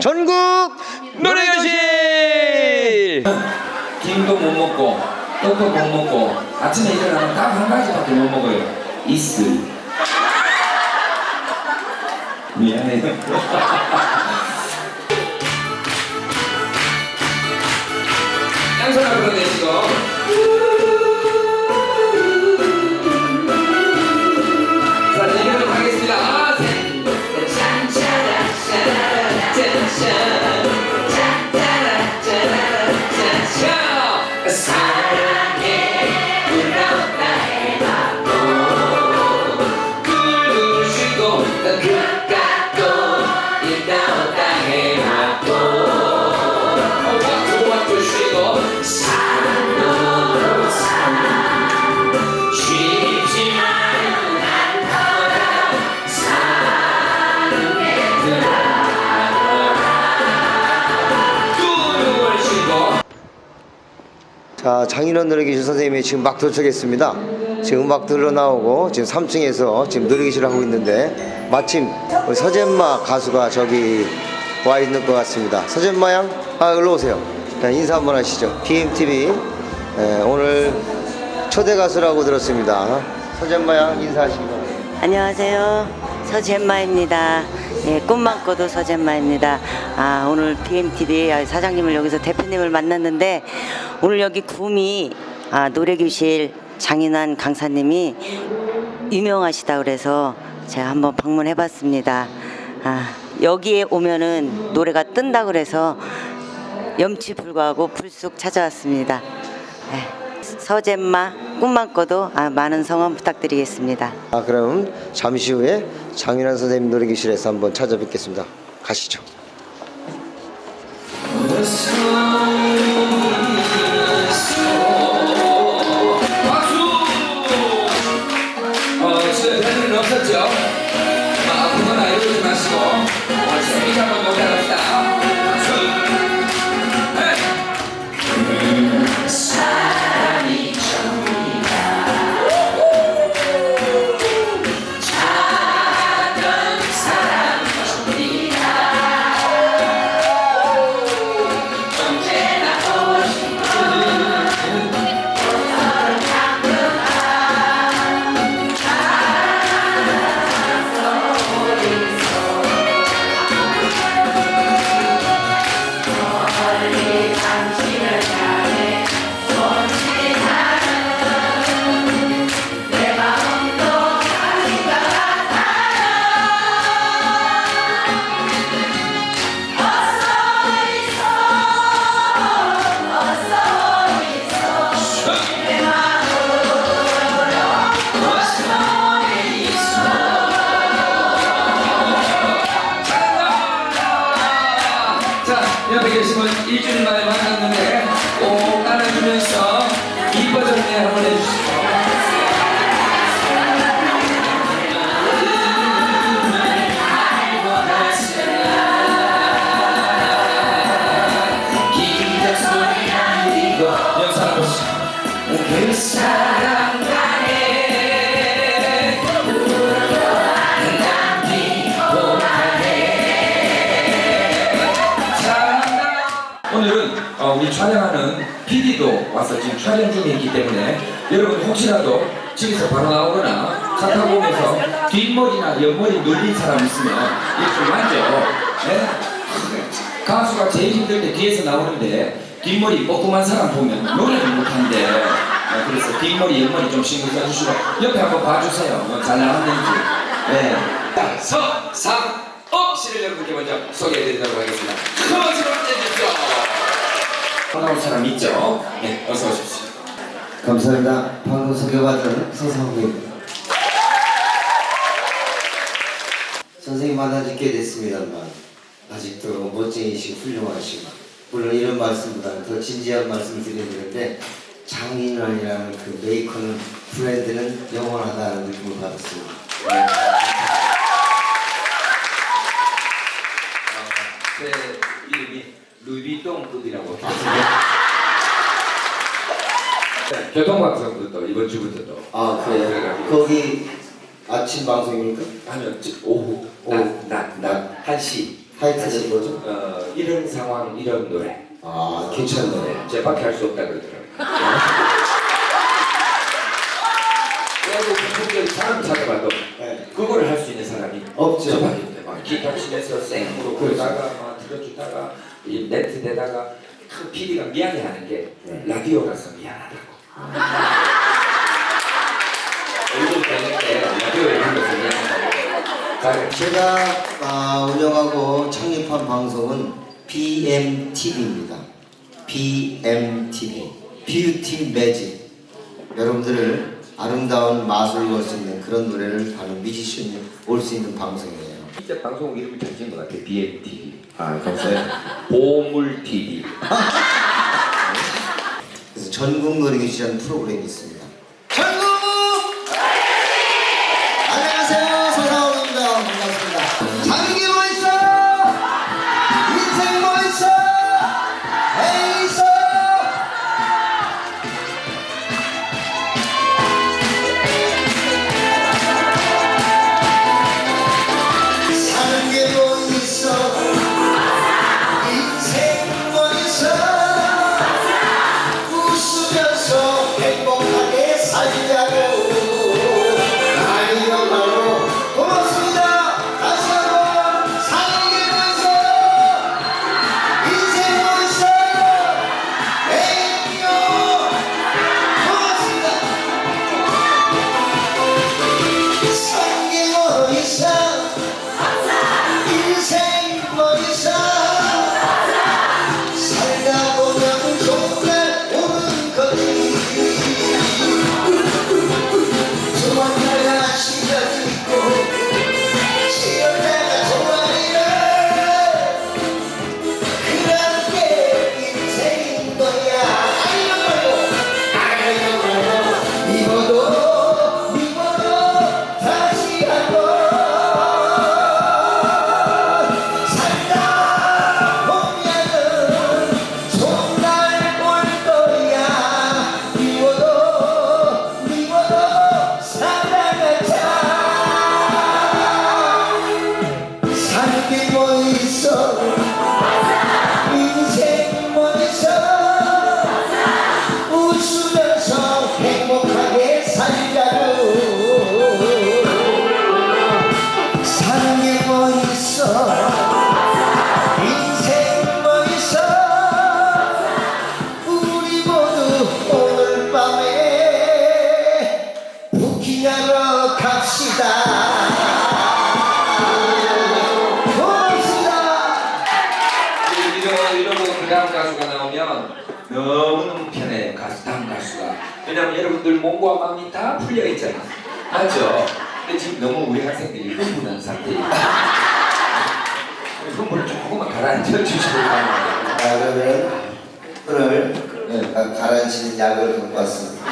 전국 노래교실! 김도 못 먹고 떡도 못 먹고 아침에 일어나면 딱 한 가지밖에 못 먹어요. 이슬. 미안해요. 양손 앞으로 내시고 자 장인원 노래교실 선생님이 지금 막 도착했습니다. 지금 음악 들러 나오고 지금 3층에서 지금 노래교실을 하고 있는데 마침 우리 서잼마 가수가 저기 와 있는 것 같습니다. 서잼마 양, 아 일로 오세요. 자, 인사 한번 하시죠. BMTV 예, 오늘 초대 가수라고 들었습니다. 서잼마 양 바랍니다. 안녕하세요. 서잼마입니다. 예, 꿈만 꿔도 서잼마입니다. 아, 오늘 BMTV 사장님을 여기서 대표님을 만났는데 오늘 여기 구미 아, 노래교실 장인환 강사님이 유명하시다 그래서 제가 한번 방문해 봤습니다. 아, 여기에 오면은 노래가 뜬다 그래서 염치 불구하고 불쑥 찾아왔습니다. 예, 서잼마 꿈만 꿔도 아, 많은 성원 부탁드리겠습니다. 아 그럼 잠시 후에 장인환 선생님 노래교실에서 한번 찾아뵙겠습니다. 가시죠. 어, 없었죠? 아, 아프거나 이러지 마시고 오늘 재미있게 한번 노래 와서 지금 촬영 중에 있기 때문에 여러분 혹시라도 집에서 바로 나오거나 차 타고 오면서 뒷머리나 옆머리 눌린 사람 있으면 좀 만져 네? 가수가 제일 힘들 때 뒤에서 나오는데 뒷머리 뻐끔한 사람 보면 노래를 못한대. 네, 그래서 뒷머리 옆머리 좀 신경 써주시고 옆에 한번 봐주세요. 어, 잘 나왔는지. 네. 자, 서상업 씨를 여러분께 먼저 소개해드리도록 하겠습니다 큰 박수로 맞이해주십시오 반가운 사람 있죠? 네, 어서 오십시오. 감사합니다. 방금 소개받은 서상우입니다. 선생님 만나지 꽤 됐습니다만 아직도 멋쟁이시고 훌륭하시고 물론 이런 말씀보다는 더 진지한 말씀을 드려야 되는데 장인환이라는 그 메이커는 브랜드는 영원하다는 느낌을 받았습니다. 네. 제 이름이 루이비통급이라고 교통방송도 또 이번 주부터 또 아 그래요? 그래가지고. 거기 아침 방송입니까? 하면 지- 오후 오후. 낮낮 1시 타이틀이 뭐죠? 어, 이런 상황 이런 노래 아 괜찮은 노래. 네, 제밖에 할 수 없다 그러더라고요. 그리고 분들 사람 찾아봐도 네. 그걸 할 수 있는 사람이 없죠. 저밖에. 막 기타 치면서 생으로 그렇죠. 그러다가 막 들어주다가 이 네트 대다가 그 PD가 미안해하는 게 네. 라디오라서 미안하다고. 얼굴 라디오에 제가 아, 운영하고 창립한 방송은 BMTV입니다. BMTV. 뷰티 매직. 여러분들을 아름다운 마술을 걸수 있는 그런 노래를 하는 뮤지션이 올 수 있는 방송이에요. 진짜 방송 이름이 잘 지은 것 같아. BMTV. 아, 감사해요. 보물 TV. 전국 노래교시라는 프로그램이 있습니다. 전국! 안녕하세요. 서사원입니다. 반갑습니다. 장기 왜냐면 여러분들 몸과 마음이 다 풀려 있잖아 맞죠? 근데 지금 너무 우리 학생들이 흥분한 상태예요 흥분을 조금만 가라앉혀 주시고 바랍니다 자 그러면 오늘 네. 가- 가라앉히는 약을 갖고 왔습니다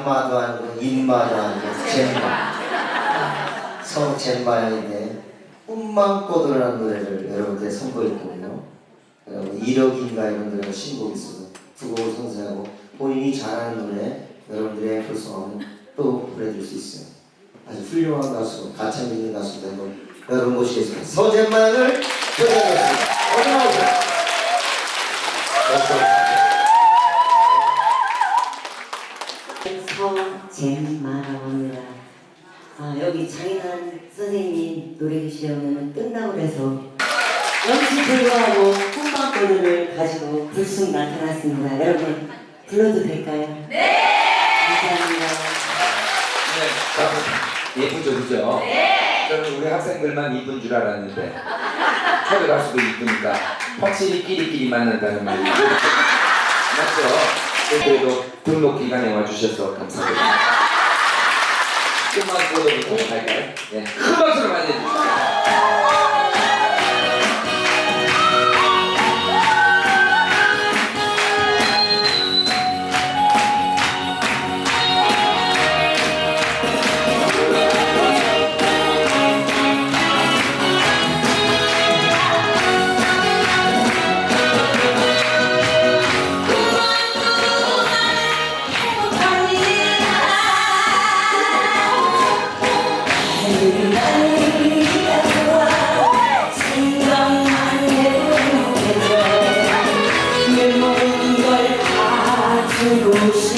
얌마도 아니고 인마도 아니고 젠마. 서젠마인데 꿈만 꿔도라는 노래를 여러분들 선보였거든요. 그리고 1억인가 이런 노래가 신곡이 있어서 두 곡을 선사하고 본인이 잘하는 노래 여러분들의 불성함을 또 보내줄 수 있어요. 아주 훌륭한 가수, 가창 있는 가수입니다. 한번 여러분 모시겠습니다. 서젠만을 초대하겠습니다. 어서 나오세요. 잼마라고 합니다. 아, 여기 장인환 선생님 노래 교실에 끝나고 그래서 연습 불구하고 꿈만거리를 가지고 불쑥 나타났습니다. 여러분 불러도 될까요? 네! 감사합니다. 네, 자, 예쁘죠, 그죠? 네. 저는 우리 학생들만 이쁜 줄 알았는데 초대 가수도 이쁘니까 확실히 끼리끼리 만난다는 말이 맞죠? 그래도 등록 기간에 와주셔서 감사드립니다. 꿈만 꿔도부터 할까요? 예. 큰 박수로 맞이해주세요. 영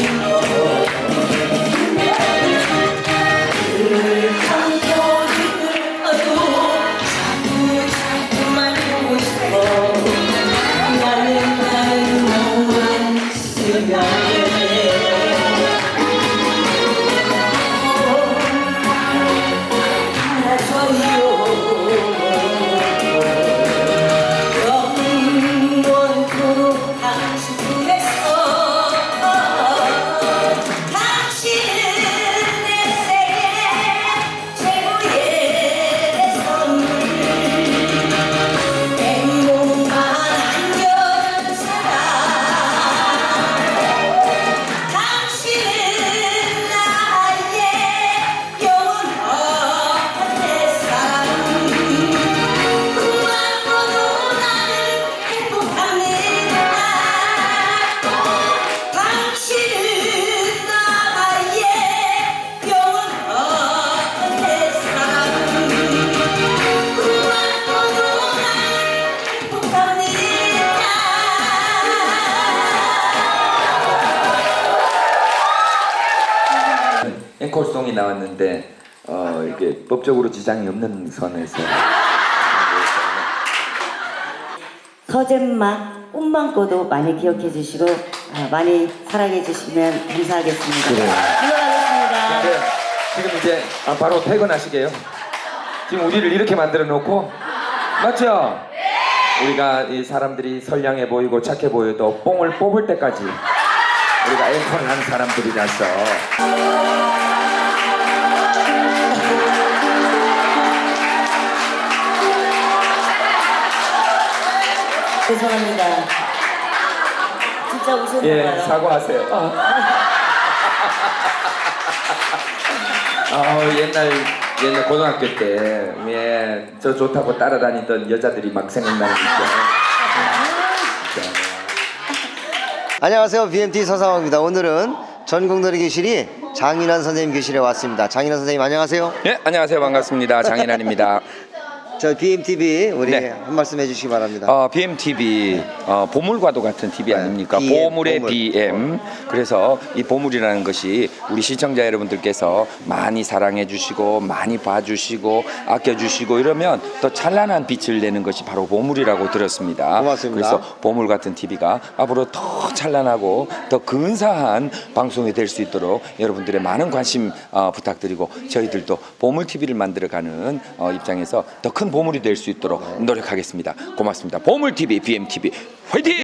앵콜송이 나왔는데 어, 이게 법적으로 지장이 없는 선에서 서잼마 꿈만 꿔도 많이 기억해 주시고 아, 많이 사랑해 주시면 감사하겠습니다. 물러가겠습니다. 근데 지금 이제 아, 바로 퇴근하시게요. 지금 우리를 이렇게 만들어 놓고 맞죠? 우리가 이 사람들이 선량해 보이고 착해 보여도 뽕을 뽑을 때까지 우리가 앵콜을 하는 사람들이라서 죄송합니다. 진짜 우셨나 예. 사과하세요. 아 옛날 옛날 고등학교 때 예 저 좋다고 따라다니던 여자들이 막. 진짜. 안녕하세요. BMT 서상호입니다. 오늘은 전국놀이 교실이 장인환 선생님 교실에 왔습니다. 장인환 선생님 안녕하세요. 예 안녕하세요 반갑습니다 장인환입니다. 저 BMTV 우리 네. 한 말씀 해주시기 바랍니다. 어, BMTV 어, 보물과도 같은 TV 네, 아닙니까? BM, 보물의 보물. BM. 그래서 이 보물이라는 것이 우리 시청자 여러분들께서 많이 사랑해 주시고 많이 봐주시고 아껴 주시고 이러면 더 찬란한 빛을 내는 것이 바로 보물이라고 들었습니다. 고맙습니다. 그래서 보물 같은 TV가 앞으로 더 찬란하고 더 근사한 방송이 될 수 있도록 여러분들의 많은 관심 어, 부탁드리고 저희들도 보물 TV를 만들어가는 어, 입장에서 더큰 보물이 될 수 있도록 노력하겠습니다. 고맙습니다. 보물 TV, BM TV, 화이팅!